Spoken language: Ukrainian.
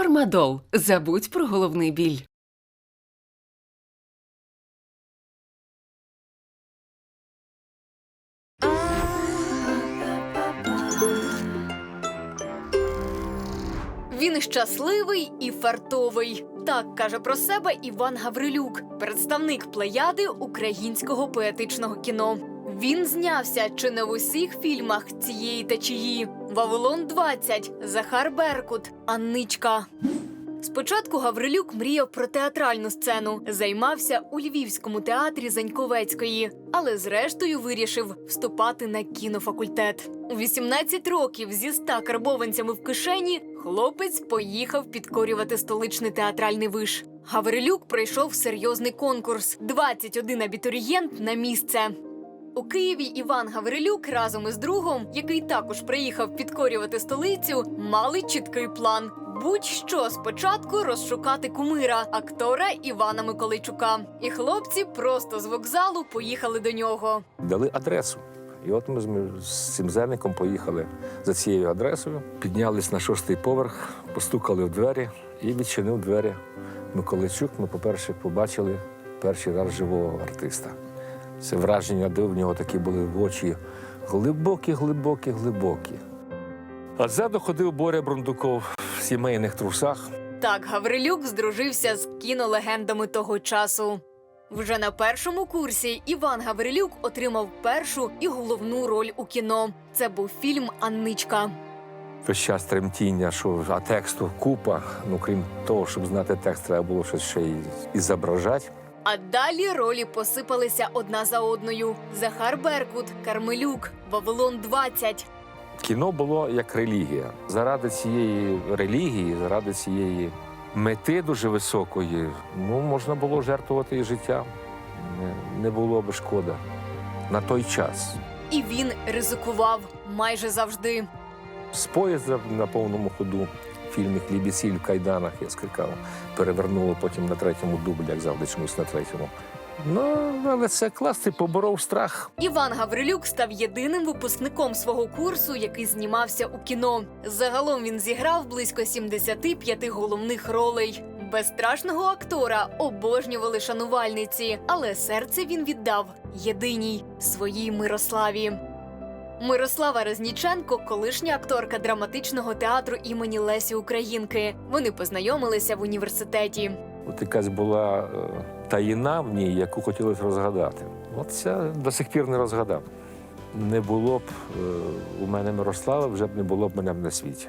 Фармадол. Забудь про головний біль. Він щасливий і фартовий. Так каже про себе Іван Гаврилюк, представник плеяди українського поетичного кіно. Він знявся чи не в усіх фільмах цієї течії: Вавилон 20, Захар Беркут, Анничка. Спочатку Гаврилюк мріяв про театральну сцену, займався у Львівському театрі Заньковецької, але зрештою вирішив вступати на кінофакультет. У 18 років зі 100 карбованцями в кишені хлопець поїхав підкорювати столичний театральний виш. Гаврилюк пройшов серйозний конкурс: 21 абітурієнт на місце. У Києві Іван Гаврилюк разом із другом, який також приїхав підкорювати столицю, мали чіткий план. Будь-що спочатку розшукати кумира, актора Івана Миколайчука. І хлопці просто з вокзалу поїхали до нього. Дали адресу. І от ми з, цим зерником поїхали за цією адресою, піднялись на шостий поверх, постукали в двері і відчинив двері Миколайчук. Ми, по-перше, побачили перший раз живого артиста. Це враження, де в нього такі були в очі глибокі, глибокі, глибокі. А ззаду ходив Боря Брундуков в сімейних трусах. Так Гаврилюк здружився з кінолегендами того часу. Вже на першому курсі Іван Гаврилюк отримав першу і головну роль у кіно. Це був фільм Анничка. Весь час тремтіння, що а тексту купа. Ну, крім того, щоб знати текст, треба було щось ще й, і зображати. А далі ролі посипалися одна за одною: Захар Беркут, Кармелюк, Вавилон 20. Кіно було як релігія. Заради цієї релігії, заради цієї мети дуже високої, ну можна було жертвувати і життя. Не, не було би шкода на той час. І він ризикував майже завжди. З поїзда на повному ходу фільмі Хліб в кайданах я скрикав, перевернуло потім на третьому дублі, як завжди чомусь на третьому. Ну, але це клас, ти поборов страх. Іван Гаврилюк став єдиним випускником свого курсу, який знімався у кіно. Загалом він зіграв близько 75 головних ролей. Безстрашного актора обожнювали шанувальниці, але серце він віддав єдиній своїй Мирославі. Мирослава Резніченко, колишня акторка драматичного театру імені Лесі Українки. Вони познайомилися в університеті. От якась була е, таїна в ній, яку хотілося розгадати. От це до сих пір не розгадав. Не було б е, у мене Мирослава, вже б не було б мене на світі.